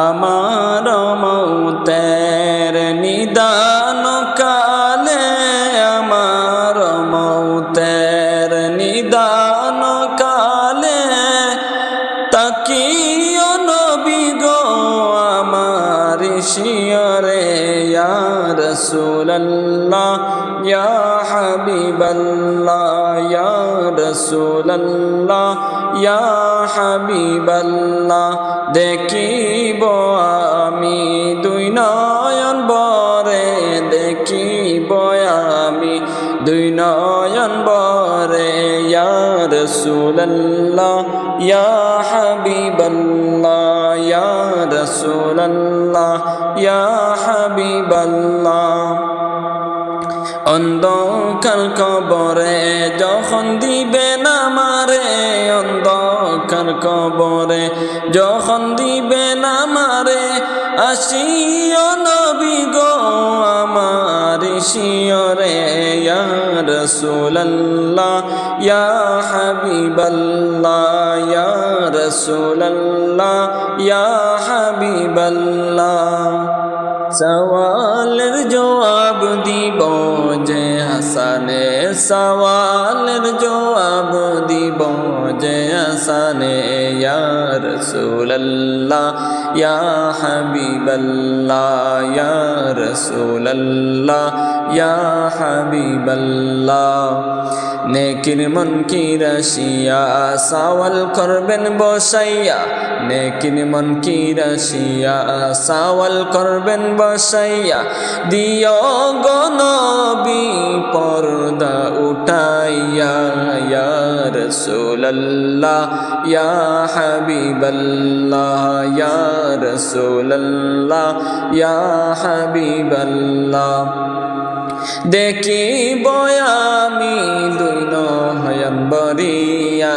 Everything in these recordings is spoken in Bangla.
আমার মৌতের নিদান কালে আমার মৌতের নিদান কালে তাকিও নবী গো আমার ইয়া রাসূলুল্লাহ, ইয়া হাবিবাল্লাহ, ইয়া রাসূলুল্লাহ, ইয়া হাবিবাল্লাহ, দেখিব আমি দুই নয়ন বরে দেখিব আমি দুই নয়ন বরে ইয়া রাসূলুল্লাহ ইয়া হাবিবাল্লাহ ইয়া রাসূলুল্লাহ ইয়া হাবিবাল্লাহ অন্ধকার কবরে যখন দিবেন আমারে অন্ধকার কবরে যখন দিবেন আমারে আসিও নবী গো। শিয়রে রাসূলুল্লাহ ইয়া হাবিবাল্লাহ ইয়া রাসূলুল্লাহ ইয়া হাবিবাল্লাহ। সওয়ালের জবাব দিব যে হাসানে সওয়ালের জবাব দিব যে হাসানে ইয়া রাসূলুল্লাহ, ইয়া হাবিবাল্লাহ, ইয়া ইয়া হাবিবাল্লাহ। নেকির মন কি রাশিয়া সাওয়াল করবেন বসাইয়া নেকির মন কি রাশিয়া সাওয়াল করবেন বসাইয়া, দিও গনবি পর্দা উঠাইয়া, ইয়া রাসূলুল্লাহ, ইয়া হাবিবাল্লাহ, ইয়া রাসূলুল্লাহ, ইয়া হাবিবাল্লাহ। দেখিব আমি দুই নয়ন বরিয়া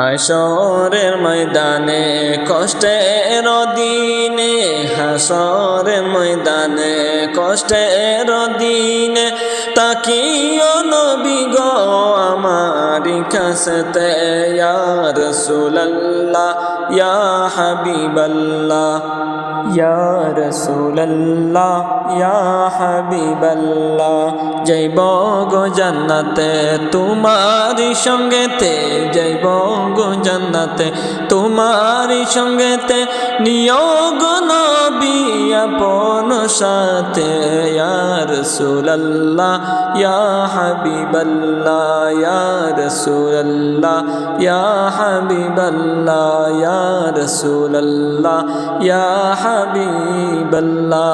হাসরের ময়দানে, কষ্টের দিনে, হাসরের ময়দানে, কষ্টের দিনে, তাকিও নবী গো আমার কাছে, ইয়া রাসূলুল্লাহ, ইয়া হাবিবাল্লাহ, ইয়া রাসূলুল্লাহ, ইয়া হাবিবাল্লাহ, যাইব গো জান্নাতে, তোমার সঙ্গেতে যাইব গো জান্নাতে তোমার সঙ্গেতে নিয়োগ নবী আপন সাথে। ইয়া রাসূলুল্লাহ, ইয়া হাবিবাল্লাহ, ইয়া রাসূলুল্লাহ, ইয়া হাবিবাল্লাহ, ইয়া রাসূলুল্লাহ, ইয়া হাবিবাল্লাহ।